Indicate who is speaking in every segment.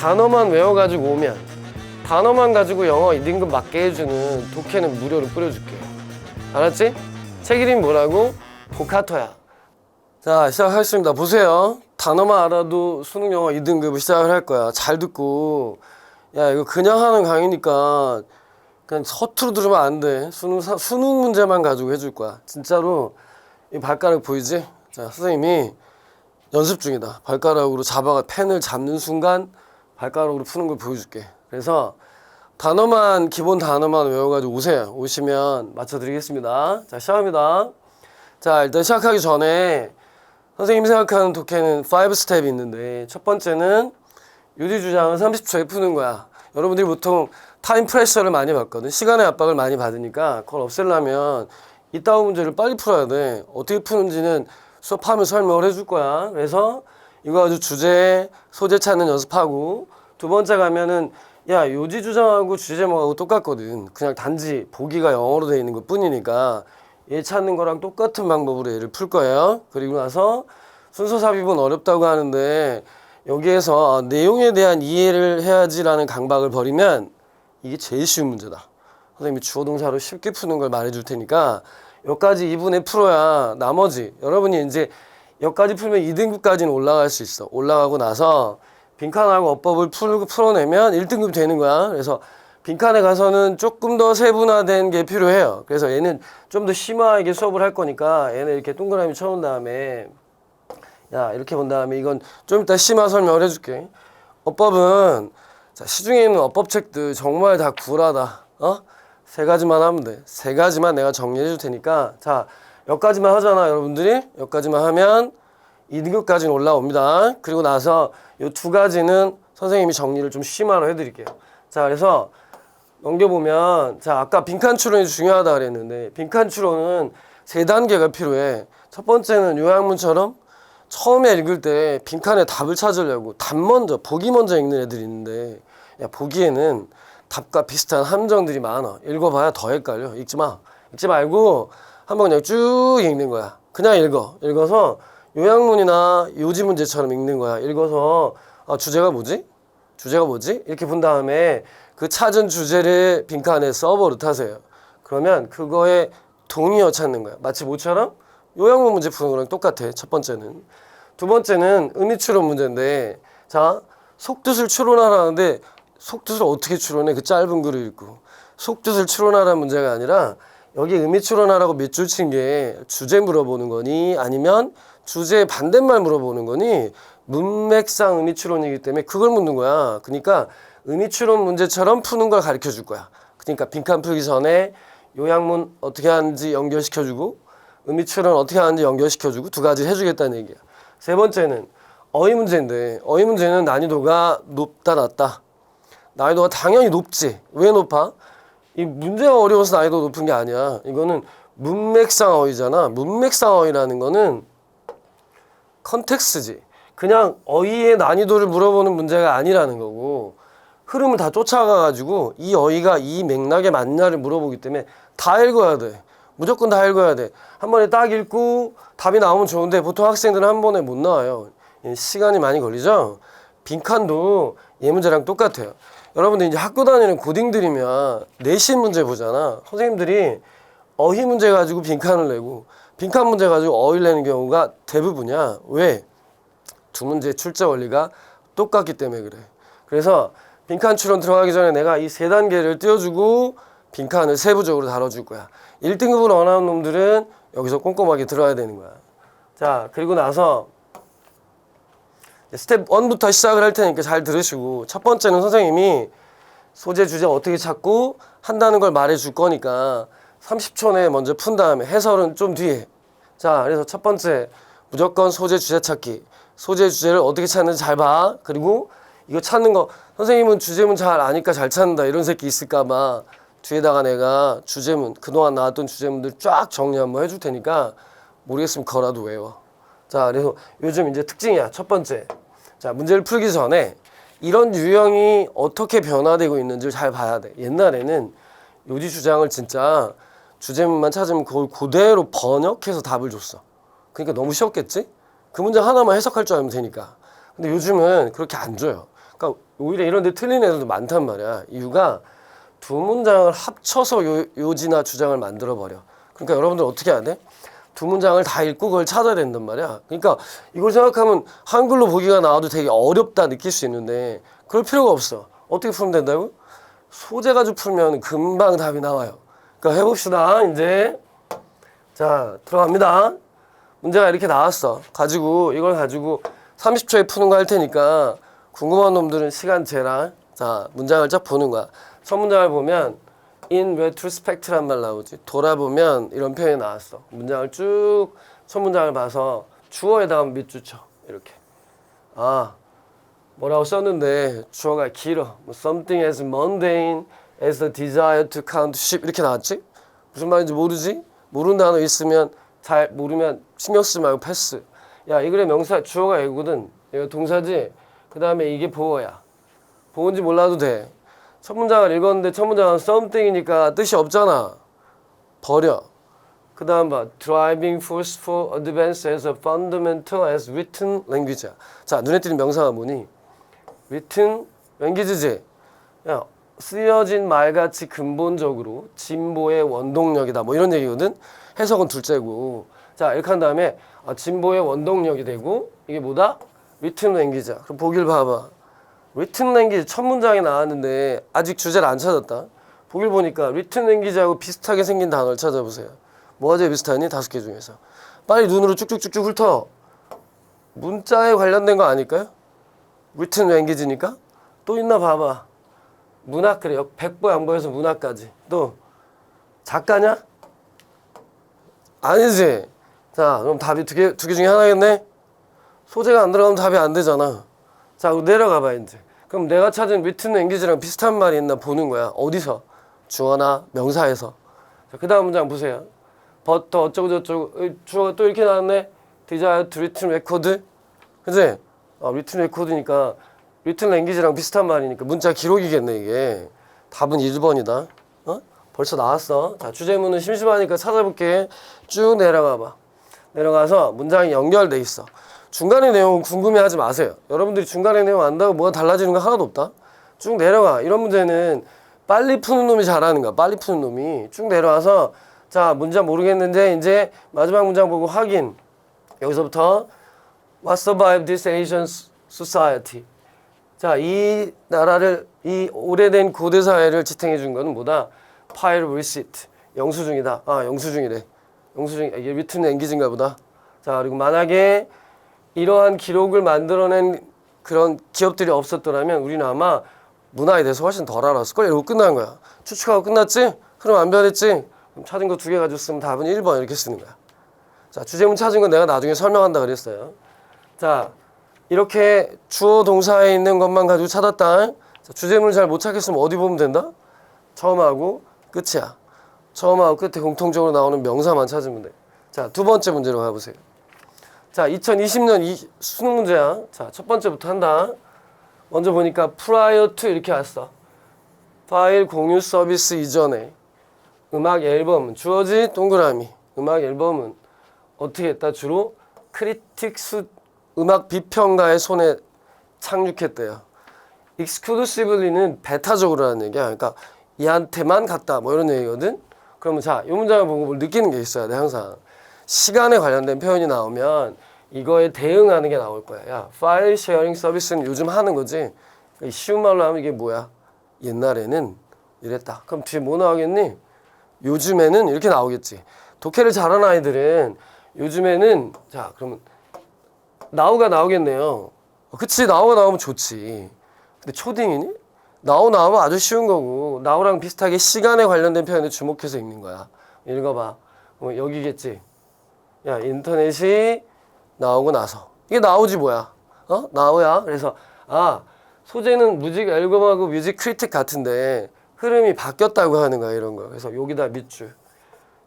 Speaker 1: 단어만 외워가지고 오면 단어만 가지고 영어 2등급 맞게 해주는 독해는 무료로 뿌려줄게. 알았지? 책 이름이 뭐라고? 보카토야. 자 시작하겠습니다. 보세요. 단어만 알아도 수능 영어 2등급을 시작을 할 거야. 잘 듣고 야 이거 그냥 하는 강의니까 그냥 서투르 들으면 안 돼. 수능 사- 수능 문제만 가지고 해줄 거야. 진짜로 이 발가락 보이지? 자 선생님이 연습 중이다. 발가락으로 잡아가 펜을 잡는 순간 발가락으로 푸는 걸 보여줄게. 그래서 단어만 기본 단어만 외워가지고 오세요. 오시면 맞춰드리겠습니다. 자 시작합니다. 자 일단 시작하기 전에 선생님이 생각하는 독해는 5 스텝이 있는데 첫 번째는 유리 주장은 30초에 푸는 거야. 여러분들이 보통 타임 프레셔를 많이 받거든. 시간의 압박을 많이 받으니까 그걸 없애려면 이따오 문제를 빨리 풀어야 돼. 어떻게 푸는지는 수업하면 설명을 해줄 거야. 그래서 이거 아주 주제, 소재 찾는 연습하고 두 번째 가면은 야 요지 주장하고 주제 제목하고 똑같거든. 그냥 단지 보기가 영어로 돼 있는 것 뿐이니까 얘 찾는 거랑 똑같은 방법으로 얘를 풀 거예요. 그리고 나서 순서 삽입은 어렵다고 하는데 여기에서 아, 내용에 대한 이해를 해야지라는 강박을 버리면 이게 제일 쉬운 문제다. 선생님이 주어 동사로 쉽게 푸는 걸 말해줄 테니까 여기까지 2분에 풀어야 나머지 여러분이 이제 여기까지 풀면 2등급까지는 올라갈 수 있어. 올라가고 나서 빈칸하고 어법을 풀, 풀어내면 1등급 되는 거야. 그래서 빈칸에 가서는 조금 더 세분화된 게 필요해요. 그래서 얘는 좀 더 심화하게 수업을 할 거니까 얘는 이렇게 동그라미 쳐온 다음에 야 이렇게 본 다음에 이건 좀 이따 심화 설명을 해줄게. 어법은 자, 시중에 있는 어법책들 정말 다 굴하다. 어? 세 가지만 하면 돼. 세 가지만 내가 정리해 줄 테니까 자 여기까지만 하잖아 여러분들이 여기까지만 하면 2등급까지는 올라옵니다. 그리고 나서 이 두 가지는 선생님이 정리를 좀 심화로 해드릴게요. 자 그래서 넘겨보면 자 아까 빈칸 추론이 중요하다 그랬는데 빈칸 추론은 세 단계가 필요해. 첫 번째는 요약문처럼 처음에 읽을 때 빈칸에 답을 찾으려고 답 먼저 보기 먼저 읽는 애들이 있는데 야 보기에는 답과 비슷한 함정들이 많아 읽어봐야 더 헷갈려 읽지 마 읽지 말고 한번 그냥 쭉 읽는 거야 그냥 읽어 읽어서 요약문이나 요지 문제처럼 읽는 거야 읽어서 아 주제가 뭐지 주제가 뭐지 이렇게 본 다음에 그 찾은 주제를 빈칸에 써버릇하세요 그러면 그거에 동의어 찾는 거야 마치 뭐처럼 요약문 문제 푸는 거랑 똑같아. 첫 번째는. 두 번째는 의미 추론 문제인데, 자, 속뜻을 추론하라는데, 속뜻을 어떻게 추론해? 그 짧은 글을 읽고. 속뜻을 추론하라는 문제가 아니라, 여기 의미 추론하라고 몇줄친 게 주제 물어보는 거니, 아니면 주제의 반대말 물어보는 거니, 문맥상 의미 추론이기 때문에 그걸 묻는 거야. 그러니까 의미 추론 문제처럼 푸는 걸 가르쳐 줄 거야. 그러니까 빈칸 풀기 전에 요약문 어떻게 하는지 연결시켜 주고, 의미 추론 어떻게 하는지 연결시켜 주고 두 가지 해 주겠다는 얘기야. 세 번째는 어휘 문제인데 어휘 문제는 난이도가 높다 낮다. 난이도가 당연히 높지. 왜 높아? 이 문제가 어려워서 난이도 높은 게 아니야. 이거는 문맥상 어휘잖아. 문맥상 어휘라는 거는 컨텍스지. 그냥 어휘의 난이도를 물어보는 문제가 아니라는 거고 흐름을 다 쫓아가가지고 이 어휘가 이 맥락에 맞냐를 물어보기 때문에 다 읽어야 돼. 무조건 다 읽어야 돼. 한 번에 딱 읽고 답이 나오면 좋은데 보통 학생들은 한 번에 못 나와요. 이 시간이 많이 걸리죠? 빈칸도 얘 문제랑 똑같아요. 여러분들 이제 학교 다니는 고딩들이면 내신 문제 보잖아. 선생님들이 어휘 문제 가지고 빈칸을 내고 빈칸 문제 가지고 내는 경우가 대부분이야. 왜? 두 문제 출제 원리가 똑같기 때문에 그래. 그래서 빈칸 추론 들어가기 전에 내가 이 세 단계를 띄워주고 빈칸을 세부적으로 다뤄줄 거야. 1등급으로 원하는 놈들은 여기서 꼼꼼하게 들어야 되는 거야. 자, 그리고 나서 스텝 1부터 시작을 할 테니까 잘 들으시고 첫 번째는 선생님이 소재 주제 어떻게 찾고 한다는 걸 말해 줄 거니까 30초 내에 먼저 푼 다음에 해설은 좀 뒤에. 자 그래서 첫 번째 무조건 소재 주제 찾기. 소재 주제를 어떻게 찾는지 잘 봐. 그리고 이거 찾는 거 선생님은 주제문 잘 아니까 잘 찾는다 이런 새끼 있을까 봐. 뒤에다가 내가 주제문 그동안 나왔던 주제문들 쫙 정리 한번 해줄 테니까 모르겠으면 거라도 외워. 자 그래서 요즘 이제 특징이야. 첫 번째. 자 문제를 풀기 전에 이런 유형이 어떻게 변화되고 있는지를 잘 봐야 돼. 옛날에는 요지 주장을 진짜 주제문만 찾으면 그걸 그대로 번역해서 답을 줬어 그러니까 너무 쉬웠겠지 그 문제 하나만 해석할 줄 알면 되니까 근데 요즘은 그렇게 안 줘요 그러니까 오히려 이런 데 틀린 애들도 많단 말이야. 이유가 두 문장을 합쳐서 요, 요지나 주장을 만들어 버려. 그러니까 여러분들 어떻게 해야 돼? 두 문장을 다 읽고 그걸 찾아야 된단 말이야. 그러니까 이걸 생각하면 한글로 보기가 나와도 되게 어렵다 느낄 수 있는데 그럴 필요가 없어. 어떻게 풀면 된다고? 소재 가지고 풀면 금방 답이 나와요. 그러니까 해봅시다. 이제 자 들어갑니다. 문제가 이렇게 나왔어. 가지고 이걸 가지고 30초에 푸는 거 할 테니까 궁금한 놈들은 시간 재라. 자 문장을 쫙 보는 거야. 첫 문장을 보면 in retrospect란 말 나오지. 돌아보면 이런 표현이 나왔어. 문장을 쭉 첫 문장을 봐서 주어에다가 밑줄 쳐. 이렇게. 아 뭐라고 썼는데 주어가 길어. 뭐 something as mundane as the desire to count sheep 이렇게 나왔지? 무슨 말인지 모르지? 모르는 단어 있으면 잘 모르면 신경 쓰지 말고 패스. 야, 이 글의 명사 주어가 이거거든. 이거 동사지. 그 다음에 이게 보어야. 보어인지 몰라도 돼. 첫 문장을 읽었는데 첫 문장은 something이니까 뜻이 없잖아. 버려. 그 다음 봐. Driving force for advance as a fundamental as written language야. 자, 눈에 띄는 명사가 뭐니? written language지. 야, 쓰여진 말같이 근본적으로 진보의 원동력이다. 뭐 이런 얘기거든. 해석은 둘째고. 자, 이렇게 한 다음에 아, 진보의 원동력이 되고 이게 뭐다? written language야. 그럼 보길 봐봐. written language 첫 문장이 나왔는데 아직 주제를 안 찾았다. 보길 보니까 written language하고 비슷하게 생긴 단어를 찾아보세요. 뭐가 제일 비슷하니? 다섯 개 중에서. 빨리 눈으로 쭉쭉쭉쭉 훑어. 문자에 관련된 거 아닐까요? written language니까? 또 있나 봐봐. 문학 그래요. 백보 양보해서 문학까지. 또 작가냐? 아니지. 자, 그럼 답이 두 개 두 개 중에 하나겠네. 소재가 안 들어가면 답이 안 되잖아. 자, 내려가 봐 이제. 그럼 내가 찾은 위튼 랭귀지랑 비슷한 말이 있나 보는 거야. 어디서? 주어나 명사에서. 자, 그다음 문장 보세요. 버터 어쩌고 저쩌고 으이, 주어가 또 이렇게 나왔네. 디자이어 투 리튼 레코드. 그지? 아, 리튼 레코드니까 리튼 랭귀지랑 비슷한 말이니까 문자 기록이겠네 이게. 답은 1번이다. 어? 벌써 나왔어. 자, 주제문은 심심하니까 찾아볼게. 쭉 내려가 봐. 내려가서 문장이 연결돼 있어. 중간의 내용은 궁금해하지 마세요. 여러분들이 중간의 내용 안다고 뭐가 달라지는 거 하나도 없다. 쭉 내려가. 이런 문제는 빨리 푸는 놈이 잘하는 거야. 빨리 푸는 놈이 쭉 내려와서 자 문장 모르겠는데 이제 마지막 문장 보고 확인. 여기서부터 What survived this Asian society? 자, 이 나라를 이 오래된 고대 사회를 지탱해 준 거는 뭐다? 파일 리시트. 영수증이다. 아, 영수증이래. 영수증 이게 리튼 랭귀지인가 보다. 자, 그리고 만약에 이러한 기록을 만들어낸 그런 기업들이 없었더라면 우리는 아마 문화에 대해서 훨씬 덜 알았을 걸. 이러고 끝난 거야. 추측하고 끝났지? 그럼 안 변했지? 그럼 찾은 거 두 개 가지고 쓰면 답은 1번 이렇게 쓰는 거야. 자, 주제문 찾은 건 내가 나중에 설명한다 그랬어요. 자, 이렇게 주어 동사에 있는 것만 가지고 찾았다. 자, 주제문을 잘 못 찾겠으면 어디 보면 된다? 처음하고 끝이야. 처음하고 끝에 공통적으로 나오는 명사만 찾으면 돼. 자, 두 번째 문제로 가보세요. 자, 2020년 이 수능 문제야. 자, 첫 번째부터 한다. 먼저 보니까 prior to 이렇게 왔어. 파일 공유 서비스 이전에 음악 앨범 주어지 동그라미 음악 앨범은 어떻게 했다 주로 크리틱스 음악 비평가의 손에 착륙했대요. 익스클루시브리는 배타적으로 하는 얘기야. 그러니까 얘한테만 갔다 뭐 이런 얘기거든. 그러면 자, 이 문장을 보고 뭘 느끼는 게 있어야 돼 항상. 시간에 관련된 표현이 나오면 이거에 대응하는 게 나올 거야. 야, 파일 쉐어링 서비스는 요즘 하는 거지. 이 쉬운 말로 하면 이게 뭐야? 옛날에는 이랬다. 그럼 뒤에 뭐 나오겠니? 요즘에는 이렇게 나오겠지. 독해를 잘하는 아이들은 요즘에는 자 그러면 나우가 나오겠네요. 어, 그치 나우가 나오면 좋지. 근데 초딩이니? 나우 나오면 아주 쉬운 거고 나우랑 비슷하게 시간에 관련된 표현을 주목해서 읽는 거야. 읽어봐. 뭐 여기겠지. 야 인터넷이 나오고 나서 이게 나오지 뭐야? 어 나우야. 그래서 아 소재는 뮤직 앨범하고 뮤직 크리틱 같은데 흐름이 바뀌었다고 하는 거야 이런 거. 그래서 여기다 밑줄.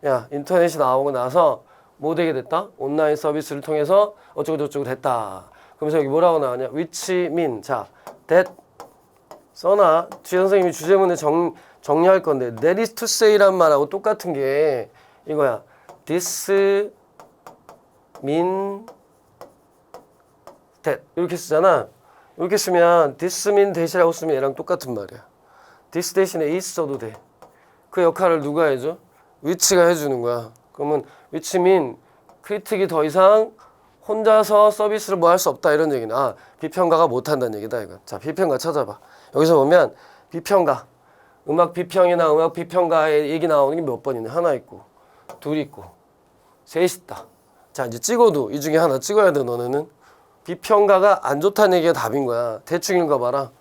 Speaker 1: 야 인터넷이 나오고 나서 뭐 되게 됐다? 온라인 서비스를 통해서 어쩌고 저쩌고 됐다. 그러면서 여기 뭐라고 나왔냐? which mean 자 that 써놔. 뒤에 선생님이 주제문에 정, 정리할 건데 that is to say란 말하고 똑같은 게 이거야. this mean that 이렇게 쓰잖아. 이렇게 쓰면 this mean that이라고 쓰면 얘랑 똑같은 말이야. this 대신에 is 써도 돼. 그 역할을 누가 해줘? which가 해주는 거야. 그러면 mean 크리틱이 더 이상 혼자서 서비스를 뭐 할 수 없다 이런 얘기는 아 비평가가 못한다는 얘기다 이거. 자 비평가 찾아봐. 여기서 보면 비평가 음악 비평이나 음악 비평가의 얘기 나오는 게 몇 번이네. 하나 있고 둘 있고 셋 있다. 자 이제 찍어도 이 중에 하나 찍어야 돼 너네는. 비평가가 안 좋다는 얘기가 답인 거야. 대충 읽어봐라.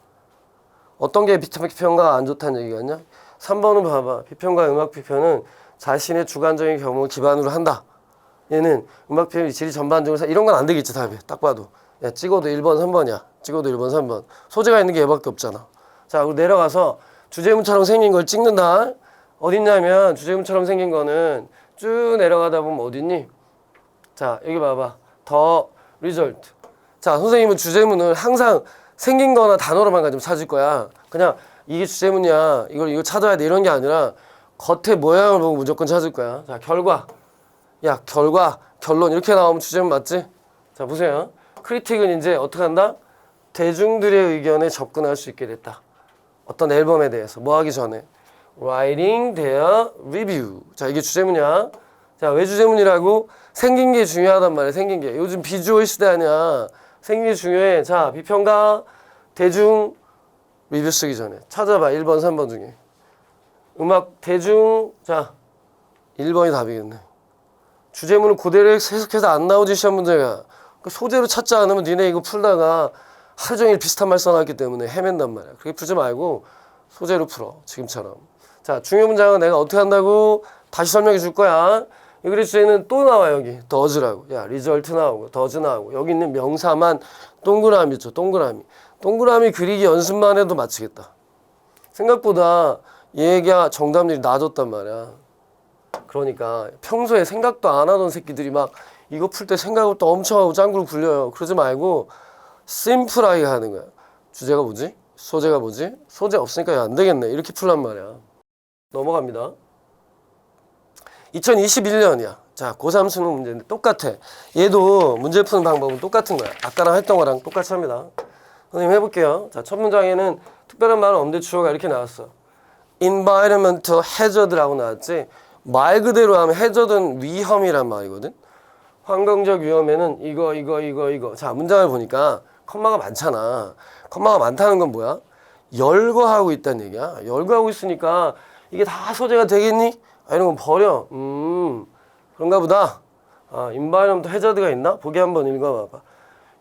Speaker 1: 어떤 게 비평가가 안 좋다는 얘기였냐? 3번은 봐봐. 비평가 음악 비평은 자신의 주관적인 경험을 기반으로 한다. 얘는 음악 비평 질이 전반적으로 사- 이런 건 안 되겠지 답이. 딱 봐도. 야 찍어도 1번 3번이야. 찍어도 1번 3번. 소재가 있는 게 얘밖에 없잖아. 자 그리고 내려가서 주제문처럼 생긴 걸 찍는다. 어딨냐면 주제문처럼 생긴 거는 쭉 내려가다 보면 어딨니? 자 여기 봐봐. 더 리절트. 자 선생님은 주제문을 항상 생긴 거나 단어로만 가지고 찾을 거야. 그냥 이게 주제문이야. 이걸 이거 찾아야 돼 이런 게 아니라 겉에 모양을 보고 무조건 찾을 거야. 자 결과. 야 결과 결론 이렇게 나오면 주제문 맞지? 자 보세요. 크리틱은 이제 어떻게 한다? 대중들의 의견에 접근할 수 있게 됐다. 어떤 앨범에 대해서 뭐 하기 전에 writing their review. 자 이게 주제문이야. 자 왜 주제문이라고? 생긴 게 중요하단 말이야. 생긴 게 요즘 비주얼 시대 아니야. 생긴 게 중요해. 자 비평가 대중 리뷰 쓰기 전에 찾아봐 1번 3번 중에 음악 대중 자 1번이 답이겠네. 주제문을 그대로 해석해서 안 나오지 시험 문제가 그 소재로 찾지 않으면 니네 이거 풀다가 하루 종일 비슷한 말 써놨기 때문에 헤맨단 말이야. 그렇게 풀지 말고 소재로 풀어 지금처럼. 자 중요 문장은 내가 어떻게 한다고 다시 설명해 줄 거야. 이 글의 주제는 또 나와 여기. 더즈라고. 야 리절트 나오고 더즈 나오고. 여기 있는 명사만 동그라미 있죠 동그라미. 동그라미 그리기 연습만 해도 맞추겠다. 생각보다 얘가 정답률이 낮았단 말이야 그러니까 평소에 생각도 안 하던 새끼들이 막 이거 풀 때 생각을 또 엄청 하고 짱구를 굴려요. 그러지 말고 심플하게 하는 거야. 주제가 뭐지? 소재가 뭐지? 소재 없으니까 안 되겠네. 이렇게 풀란 말이야. 넘어갑니다. 2021년이야. 자, 고3 수능 문제인데 똑같아. 얘도 문제 푸는 방법은 똑같은 거야. 아까랑 했던 거랑 똑같이 합니다. 선생님 해볼게요. 자, 첫 문장에는 특별한 말은 없는데 주어가 이렇게 나왔어. Environmental hazard라고 나왔지. 말 그대로 하면 hazard은 위험이란 말이거든. 환경적 위험에는 이거 이거 이거 이거. 자, 문장을 보니까 컴마가 많잖아. 컴마가 많다는 건 뭐야? 열거하고 있다는 얘기야. 열거하고 있으니까 이게 다 소재가 되겠니? 아, 이런 건 버려. 음, 그런가 보다. 아, 인바이럼도 해저드가 있나? 보기 한번 읽어봐봐.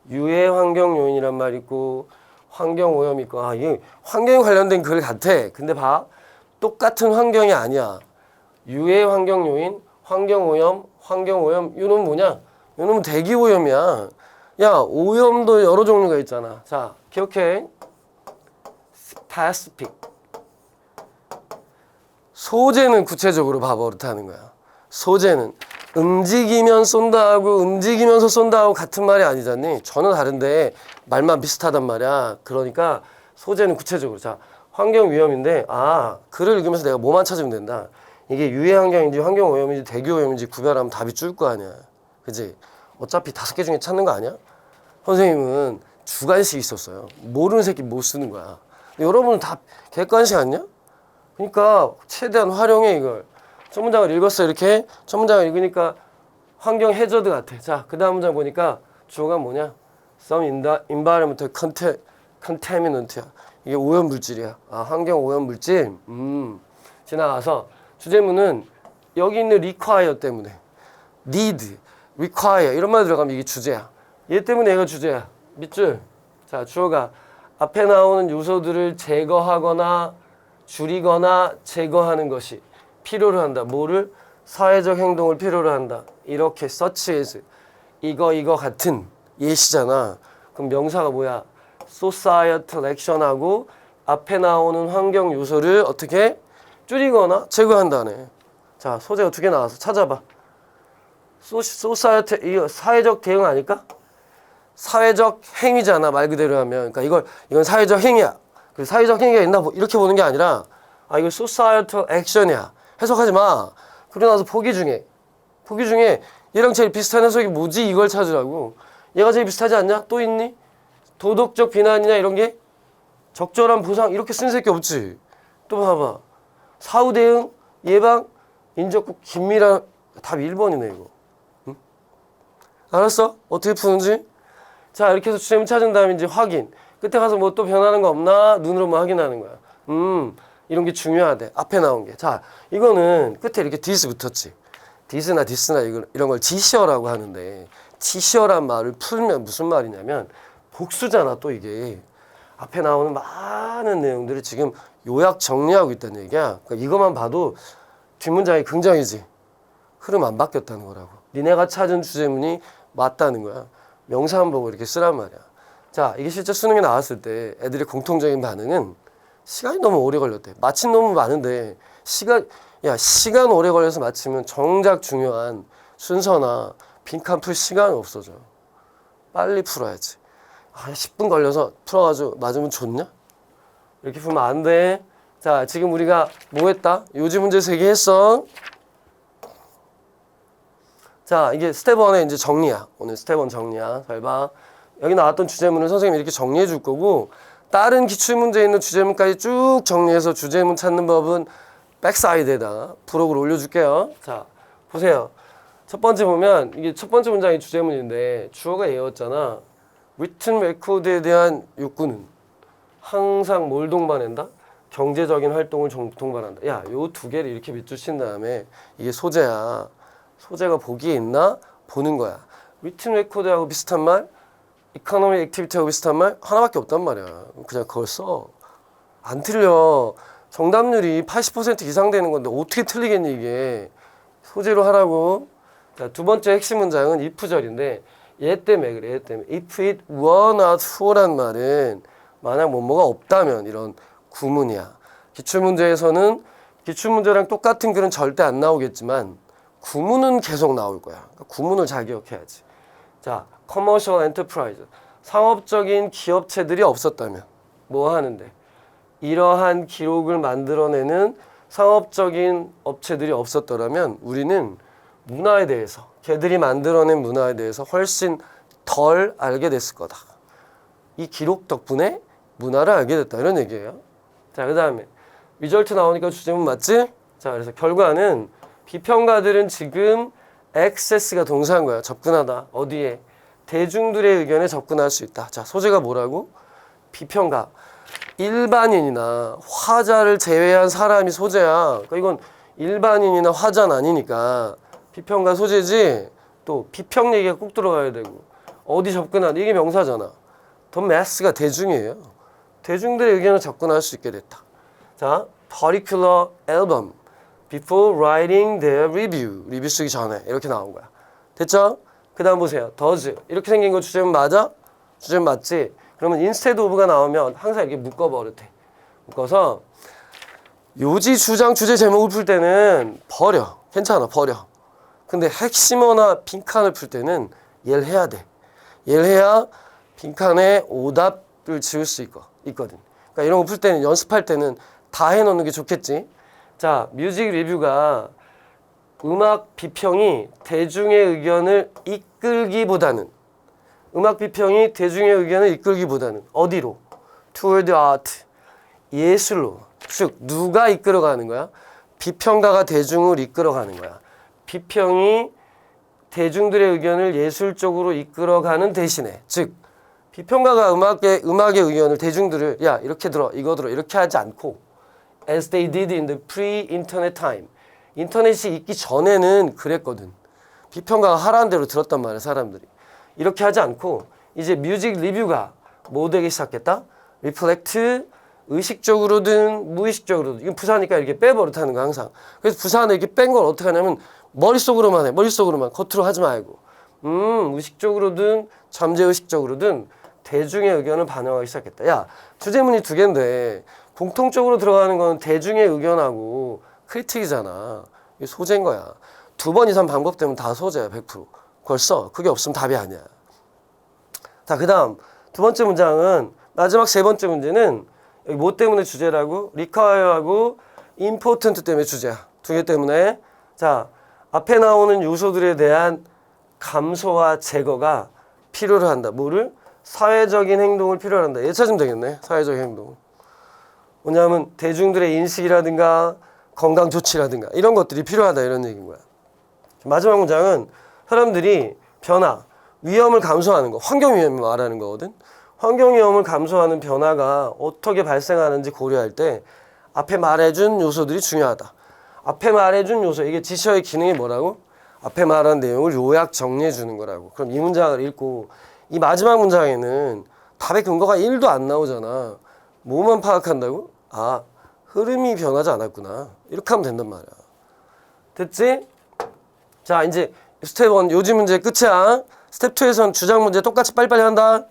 Speaker 1: 유해 환경 요인이란 말 있고 환경 오염 있고 아 이게 환경에 관련된 글 같아. 근데 봐 똑같은 환경이 아니야. 유해 환경 요인, 환경 오염, 환경 오염 이놈 뭐냐? 이놈은 대기 오염이야. 야 오염도 여러 종류가 있잖아. 자 기억해. 스파스픽. 소재는 구체적으로 그렇다는 거야. 소재는 움직이면 쏜다 하고 움직이면서 쏜다 하고 같은 말이 아니잖니. 전혀 다른데 말만 비슷하단 말이야. 그러니까 소재는 구체적으로 자 환경 위험인데 아 글을 읽으면서 내가 뭐만 찾으면 된다. 이게 유해 환경인지 환경 오염인지 대기 오염인지 구별하면 답이 줄 거 아니야. 그지? 어차피 다섯 개 중에 찾는 거 아니야? 선생님은 주관식 있었어요. 모르는 새끼 못 쓰는 거야. 여러분은 다 객관식 아니야? 그러니까 최대한 활용해 이걸. 첫 문장을 읽었어 이렇게 첫 문장을 읽으니까 환경 해저드 같아. 자, 그 다음 문장 보니까 주어가 뭐냐? Some environmental conta- contaminant야. 이게 오염 물질이야. 아, 환경 오염 물질. 음. 지나가서 주제문은 여기 있는 require 때문에 need, require 이런 말 들어가면 이게 주제야. 얘 때문에 얘가 주제야. 밑줄. 자, 주어가 앞에 나오는 요소들을 제거하거나 줄이거나 제거하는 것이 필요로 한다. 뭐를? 사회적 행동을 필요로 한다. 이렇게 as 이거 이거 같은 예시잖아. 그럼 명사가 뭐야? Societal action하고 앞에 나오는 환경 요소를 어떻게 줄이거나 제거한다네. 자, 소재가 두 개 나와서 찾아봐. 소시, 소사이어티 이거 사회적 대응 아닐까? 사회적 행위잖아 말 그대로 하면. 그러니까 이걸 이건 사회적 행위야. 그 사회적 행위가 있나 보- 이렇게 보는 게 아니라 아 이거 societal action이야. 해석하지 마. 그러고 나서 보기 중에 보기 중에 얘랑 제일 비슷한 해석이 뭐지? 이걸 찾으라고. 얘가 제일 비슷하지 않냐? 또 있니 도덕적 비난이나 이런 게 적절한 보상 이렇게 쓴 새끼 없지. 또 봐봐. 사후 대응, 예방, 인적국 긴밀한 답 1번이네 이거. 응? 알았어? 어떻게 푸는지? 자 이렇게 해서 주제문 찾은 다음에 이제 확인. 끝에 가서 뭐 또 변하는 거 없나 눈으로만 확인하는 거야. 음 이런 게 중요하대. 앞에 나온 게. 자 이거는 끝에 이렇게 디스 붙었지. 디스나 디스나 이런 걸 지시어라고 하는데 지시어란 말을 풀면 무슨 말이냐면 복수잖아 또 이게. 앞에 나오는 많은 내용들을 지금 요약 정리하고 있다는 얘기야. 그러니까 이것만 봐도 뒷문장이 긍정이지. 흐름 안 바뀌었다는 거라고. 니네가 찾은 주제문이 맞다는 거야. 보고 이렇게 쓰란 말이야. 자, 이게 실제 수능에 나왔을 때 애들의 공통적인 반응은 시간이 너무 오래 걸렸대. 마친 너무 많은데 시간 야 시간 오래 걸려서 마치면 정작 중요한 순서나 빈칸 풀 시간이 없어져. 빨리 풀어야지. 아, 10분 걸려서 풀어가지고 맞으면 좋냐? 이렇게 풀면 안 돼. 자, 지금 우리가 뭐 했다? 요지 문제 세개 했어. 자, 이게 스텝 1의 이제 정리야. 오늘 스텝 1 정리야. 잘 봐. 여기 나왔던 주제문을 선생님이 이렇게 정리해 줄 거고, 다른 기출문제에 있는 주제문까지 쭉 정리해서 주제문 찾는 법은 백사이드에다 부록을 올려줄게요. 자, 보세요. 첫 번째 보면, 이게 첫 번째 문장이 주제문인데, 주어가 얘였잖아. Written record에 대한 욕구는 항상 뭘 동반한다? 경제적인 활동을 정- 동반한다. 야, 요 두 개를 이렇게 밑줄 친 다음에 이게 소재야. 소재가 보기에 있나 보는 거야. written record하고 비슷한 말, economic activity하고 비슷한 말 하나밖에 없단 말이야. 그냥 그걸 써. 안 틀려. 정답률이 80% 이상 되는 건데 어떻게 틀리겠니 이게. 소재로 하라고. 자, 두 번째 핵심 문장은 if절인데 얘 때문에 그래. 얘 때문에 if it were not for란 말은 만약 뭐뭐가 없다면 이런 구문이야. 기출문제에서는 기출문제랑 똑같은 글은 절대 안 나오겠지만 구문은 계속 나올 거야. 그러니까 구문을 잘 기억해야지. 자, commercial enterprise. 상업적인 기업체들이 없었다면 뭐 하는데? 이러한 기록을 만들어내는 상업적인 업체들이 없었더라면 우리는 문화에 대해서 걔들이 만들어낸 문화에 대해서 훨씬 덜 알게 됐을 거다. 이 기록 덕분에 문화를 알게 됐다 이런 얘기예요. 자, 그 다음에 리절트 나오니까 주제문 맞지? 자, 그래서 결과는 비평가들은 지금 access가 동사인 거야. 접근하다. 어디에? 대중들의 의견에 접근할 수 있다. 자, 소재가 뭐라고? 비평가. 일반인이나 화자를 제외한 사람이 소재야. 그러니까 이건 일반인이나 화자는 아니니까 비평가 소재지. 또 비평 얘기가 꼭 들어가야 되고 어디 접근하다 이게 명사잖아. 더 매스가 대중이에요. 대중들의 의견을 접근할 수 있게 됐다. 자, particular album before writing their review. 리뷰 쓰기 전에 이렇게 나온 거야. 됐죠? 그 다음 보세요. does 이렇게 생긴 거 주제문 맞아? 주제문 맞지? 그러면 instead of가 나오면 항상 이렇게 묶어버려 돼. 묶어서 요지 주장 주제 제목을 풀 때는 버려. 괜찮아. 버려. 근데 핵심어나 빈칸을 풀 때는 얘를 해야 돼. 얘를 해야 빈칸에 오답을 지을 수 있거, 있거든. 그러니까 이런 거 풀 때는 연습할 때는 다 해놓는 게 좋겠지. 자, 뮤직 리뷰가 음악 비평이 대중의 의견을 이끌기보다는 음악 비평이 대중의 의견을 이끌기보다는 어디로? Toward art. 예술로. 즉 누가 이끌어가는 거야? 비평가가 대중을 이끌어가는 거야. 비평이 대중들의 의견을 예술적으로 이끌어가는 대신에 즉 비평가가 음악의 음악의 의견을 대중들을 야 이렇게 들어 이거 들어 이렇게 하지 않고 as they did in the pre-internet time. 인터넷이 있기 전에는 그랬거든. 비평가가 하라는 대로 들었단 말이야 사람들이. 이렇게 하지 않고 이제 뮤직 리뷰가 뭐 되기 시작했다. 리플렉트 의식적으로든 무의식적으로든. 이건 부사니까 이렇게 빼버릇하는 거 항상. 그래서 부사는 이렇게 뺀 걸 어떻게 하냐면 머릿속으로만 해 머릿속으로만. 겉으로 하지 말고. 음 의식적으로든 잠재의식적으로든 대중의 의견을 반영하기 시작했다. 야 주제문이 두 개인데 공통적으로 들어가는 건 대중의 의견하고 크리틱이잖아. 이게 소재인 거야. 두 번 이상 반복되면 다 소재야 100% 그걸 써. 그게 없으면 답이 아니야. 자, 그 다음. 두 번째 문장은 마지막 세 번째 문제는 여기 뭐 때문에 주제라고? require하고 important 때문에 주제야. 두 개 때문에. 자, 앞에 나오는 요소들에 대한 감소와 제거가 필요로 한다. 뭐를? 사회적인 행동을 필요로 한다. 얘 찾으면 되겠네. 사회적인 행동. 뭐냐면 대중들의 인식이라든가 건강 조치라든가 이런 것들이 필요하다 이런 얘기인 거야. 마지막 문장은 사람들이 변화, 위험을 감소하는 거, 환경 위험을 말하는 거거든. 환경 위험을 감소하는 변화가 어떻게 발생하는지 고려할 때 앞에 말해준 요소들이 중요하다. 앞에 말해준 요소 이게 지시어의 기능이 뭐라고? 앞에 말한 내용을 요약 정리해 주는 거라고. 그럼 이 문장을 읽고 이 마지막 문장에는 답의 근거가 1도 안 나오잖아. 뭐만 파악한다고? 아, 흐름이 변하지 않았구나. 이렇게 하면 된단 말이야. 됐지? 자, 이제 스텝 1 요지 문제 끝이야. 스텝 2에선 주장 문제 똑같이 빨리빨리 한다.